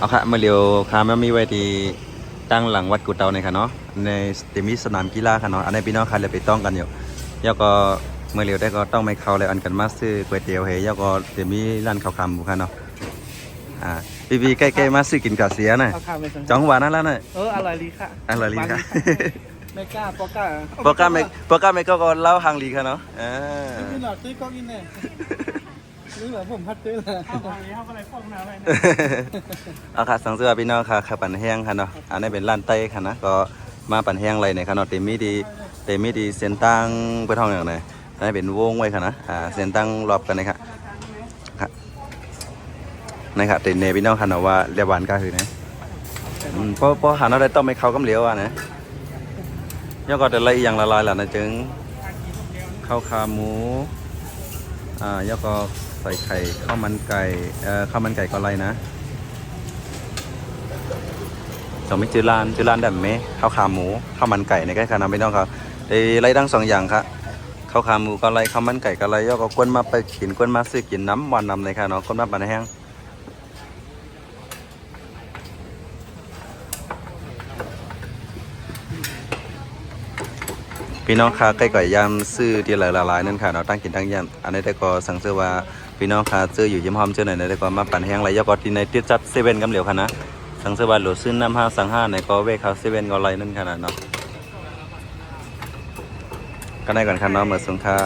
เอาค่ะมาเร็วค่ะมันมีไว้ที่ตั้งหลังวัดกุเตาในค่ะเนาะในเตมีสนามกีฬาค่ะเนาะอันนี้พี่น้องค่ะเลยไปต้องกันอยู่แล้วก็เมื่อเร็วได้ก็ต้องไม่เข้าเลยอันกันมาซื้อก๋วยเตี๋ยวเฮแล้วก็เตมีร้านข้าวคำบุค่ะเนาะอ่าพี่พี่ใกล้ๆมาซื้อกินกาเสียน่ะเอาข้าวไปสนจังหวะนั้นแล้วน่ะเอออร่อยดีค่ะอร่อยดีค่ะไม่กล้าปอกล้าโปรแกรมไม่โปรแกรมไม่ก็ก็เล่าทางลีค่ะเนาะอ่านี่หลอดซื้อก็กินเนี่ย นี่เหรอผมพัดซื้อเลยเข้าไปเข้าไปฟองน้ำไปเอาค่ะสังเสือพี่น้องค่ะข้าวปั่นแห้งค่ะเนาะอันนี้เป็นร้านไต้ค่ะนะก็มาปั่นแห้งอะไรเนี่ยค่ะเนาะเต็มมีดีเต็มมีดีเส้นตั้งไปท่องอย่างไรอันนี้เป็นวงไว้ค่ะนะอ่าเส้นตั้งรอบกันนะครับค่ะนะครับเต็มเนพี่น้องค่ะเนาะว่าเรียบหวานก็คือนะเพราะเพราะหาเราได้ต้มให้เขากำเหลียวอะนะย่อก็จะละอีกอย่างละลายหล่ะนะจึงข้าวขาหมูอ่าย่อก็ ใส่ไข่ข้าวมันไก่เอ่อข้าวมันไก่ก็อะไรนะสองมิจือร้านจือร้านแดมเมข้าวขาหมูข้าวมันไก่ในใกล้ขนาดไม่ต้องครับไอ้ไล่ดังสองอย่างครับข้าวขาหมูก็ไรข้าวมันไก่ก็ไรย่อก็กวนมาไปกินกวนมาซื้อกินน้ำวันน้ำเลยค่ะเนาะกวนมาปั่นแห้ง พี่น้องค้าใกล้ก่อยยำซื้อที่หลายหลายนั่นค่ะเราตั้งกินตั้งยำอันนี้ได้ก็สั่งซื้อว่าพี่น้องค้าซื้ออยู่ยิ้มหอมเจ้าหน่อยได้ก็มาปั่นแห้งไรยอก็ที่ในติดจัดเซเว่นกำเหลียวค่ะนะสังสวรรค์หลวซื้อน้ำห้าสังห้าในก็เวคเขาเซเว่นก็ไรนั่นขนาดเนาะก็ได้ก่อนครับเนาะเมื่อสงค่า